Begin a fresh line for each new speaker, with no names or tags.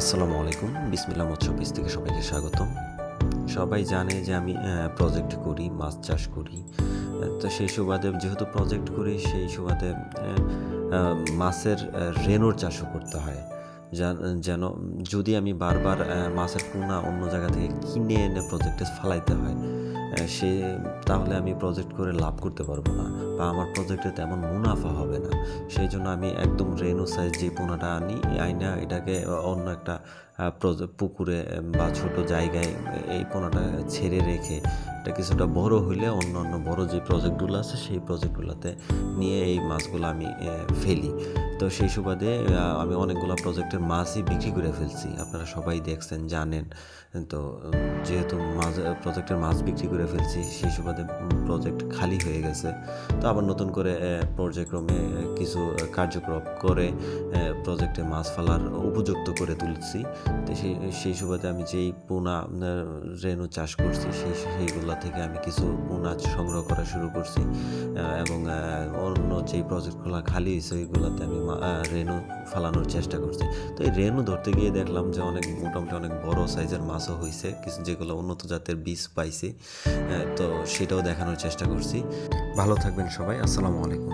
আসসালামু আলাইকুম। বিসমিল্লা মৎস্য পিস থেকে সবাইকে স্বাগতম। সবাই জানে যে আমি প্রজেক্ট করি, মাছ চাষ করি। তো সেই সুবাদে যেহেতু প্রজেক্ট করি, সেই সুবাদে মাছের রেনোর চাষও করতে হয়। যেন যদি আমি বারবার মাছের পোনা অন্য জায়গা থেকে কিনে এনে প্রজেক্টে ফালাইতে হয় সে তাহলে আমি প্রজেক্ট করে লাভ করতে পারব না, বা আমার প্রজেক্টে তেমন মুনাফা হবে না। সেই জন্য আমি একদম রেনু সাইজ যে পোনাটা আনি আইনা এটাকে অন্য একটা পুকুরে বা ছোট জায়গায় এই পোনাটা ছেড়ে রেখে এটা কিছুটা বড় হইলে অন্য অন্য বড় যে প্রজেক্টগুলো আছে, সেই প্রজেক্টগুলোতে নিয়ে এই মাছগুলো আমি ফেলি। তো সেই সুবাদে আমি অনেকগুলো প্রজেক্টের মাছই বিক্রি করে ফেলছি। আপনারা সবাই দেখছেন, জানেন। তো যেহেতু মাছ প্রজেক্টের মাছ বিক্রি করে ফেলছি সেই সুবাদে প্রজেক্ট খালি হয়ে গেছে। তো আবার নতুন করে পর্যায়ক্রমে কিছু কার্যক্রম করে প্রজেক্টে মাছ ফেলার উপযুক্ত করে তুলছি। তো সেই সেই সুবাদে আমি যেই পোনা রেণু চাষ করছি, সেই, সেইগুলো থেকে আমি কিছু নাচ সংগ্রহ করা শুরু করছি এবং অন্য যেই প্রজেক্টগুলো খালি হয়েছে আমি রেনু ফালানোর চেষ্টা করছি। তো এই রেনু ধরতে গিয়ে দেখলাম যে অনেক, মোটামুটি অনেক বড় সাইজের মাছও হয়েছে কিছু যেগুলো উন্নত জাতের বীজ পাইছি তো সেটাও দেখানোর চেষ্টা করছি। ভালো থাকবেন সবাই, আসসালামু আলাইকুম।